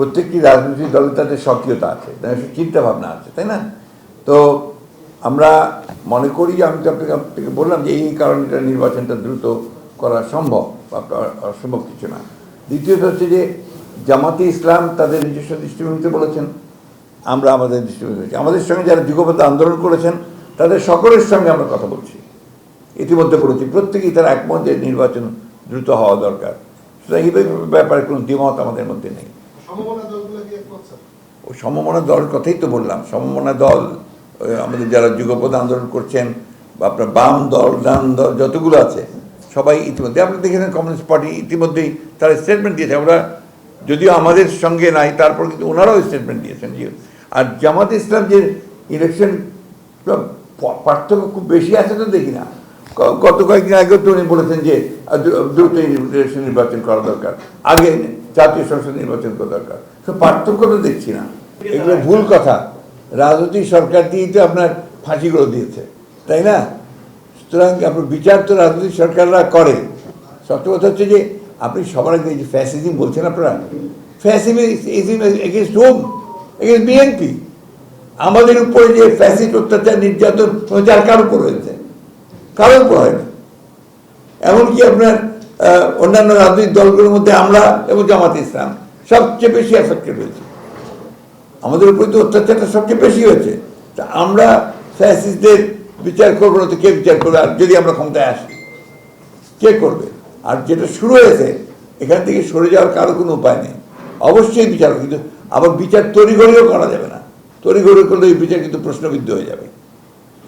প্রত্যেকটি রাজনৈতিক দলের তাদের সক্রিয়তা আছে তাদের চিন্তা ভাবনা আছে, তাই না? তো আমরা মনে করি যে আমি তো আপনাকে বললাম যে এই কারণে এটা নির্বাচনটা দ্রুত করা সম্ভব অসম্ভব কিছু না। দ্বিতীয়ত হচ্ছে যে জামাতে ইসলাম তাদের নিজস্ব দৃষ্টিভঙ্গিতে বলেছেন, আমরা আমাদের দৃষ্টিভঙ্গি। আমাদের সঙ্গে যারা যুগপথ আন্দোলন করেছেন, তাদের সকলের সঙ্গে আমরা কথা বলছি। ইতিমধ্যে বলেছি, প্রত্যেকেই তারা একমত যে নির্বাচন দ্রুত হওয়া দরকার। সুতরাং এই ব্যাপারে কোনো দ্বিমত আমাদের মধ্যে নেই। ও সমমনা দলের কথাই তো বললাম, সমমনা দল আমাদের যারা যুগপথ আন্দোলন করছেন বা আপনার বাম দল, ডান দল, যতগুলো আছে, সবাই ইতিমধ্যে, আপনি দেখেছেন কমিউনিস্ট পার্টি ইতিমধ্যেই তারা স্টেটমেন্ট দিয়েছে, আমরা যদিও আমাদের সঙ্গে নাই, তারপর কিন্তু ওনারাও স্টেটমেন্ট দিয়েছেন যে আর জামাত ইসলাম যে ইলেকশন পার্থক্য খুব বেশি আছে তো দেখি না। গত কয়েকদিন আগেও তো উনি বলেছেন যে দ্রুত ইলেকশন নির্বাচন করা দরকার। আগে জাতীয় সংসদ নির্বাচন করা দরকার। তো পার্থক্য তো দেখছি না। এগুলো ভুল কথা। রাজনৈতিক সরকার দিয়েই তো আপনার ফাঁসিগুলো দিয়েছে, তাই না? সুতরাং আপনার বিচার তো রাজনৈতিক সরকাররা করে। সত্য কথা হচ্ছে যে, আপনি সবার আগে যে ফ্যাসিজম বলছেন আপনারা, fascism against home against BNP আমাদের উপরে যে ফ্যাসিস্ট অত্যাচার, নির্যাতন হয়েছে আর কার উপর হয়েছে? কারোর উপর হয়নি এমনকি আপনার অন্যান্য রাজনৈতিক দলগুলোর মধ্যে আমরা এবং জামাত ইসলাম সবচেয়ে বেশি এফেক্টেড হয়েছে। আমাদের উপরে তো অত্যাচারটা সবচেয়ে বেশি হয়েছে। তা আমরা ফ্যাসিস্টদের বিচার করব না তো কে বিচার করবে? আর যদি আমরা ক্ষমতায় আসি, কে করবে? আর যেটা শুরু হয়েছে, এখান থেকে সরে যাওয়ার কারও কোনো উপায় নেই। অবশ্যই বিচার কিন্তু আবার বিচার তড়িঘড়িও করা যাবে না। তড়িঘড়ি করলে এই বিচার কিন্তু প্রশ্নবিদ্ধ হয়ে যাবে।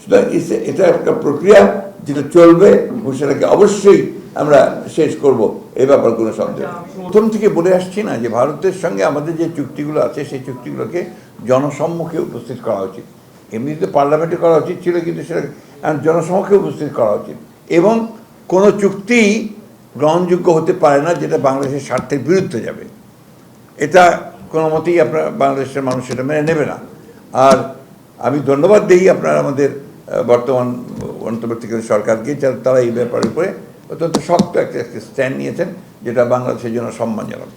সুতরাং এটা একটা প্রক্রিয়া যেটা চলবে এবং সেটাকে অবশ্যই আমরা শেষ করব এই ব্যাপার কোনো সন্দেহ প্রথম থেকে বলে আসছি না যে ভারতের সঙ্গে আমাদের যে চুক্তিগুলো আছে সেই চুক্তিগুলোকে জনসম্মুখে উপস্থিত করা উচিত। এমনিতে পার্লামেন্টে করা উচিত ছিল কিন্তু সেটা জনসম্মুখে উপস্থিত করা উচিত। এবং কোনো চুক্তি গ্রহণযোগ্য হতে পারে না যেটা বাংলাদেশের স্বার্থের বিরুদ্ধে যাবে। এটা কোনো মতেই আপনার বাংলাদেশের মানুষ সেটা মেনে নেবে না। আর আমি ধন্যবাদ দিই আপনার আমাদের বর্তমান অন্তর্বর্তীকালীন সরকারকে যারা তারা এই ব্যাপারের উপরে অত্যন্ত শক্ত একটা স্ট্যান্ড নিয়েছেন যেটা বাংলাদেশের জন্য সম্মানজনক।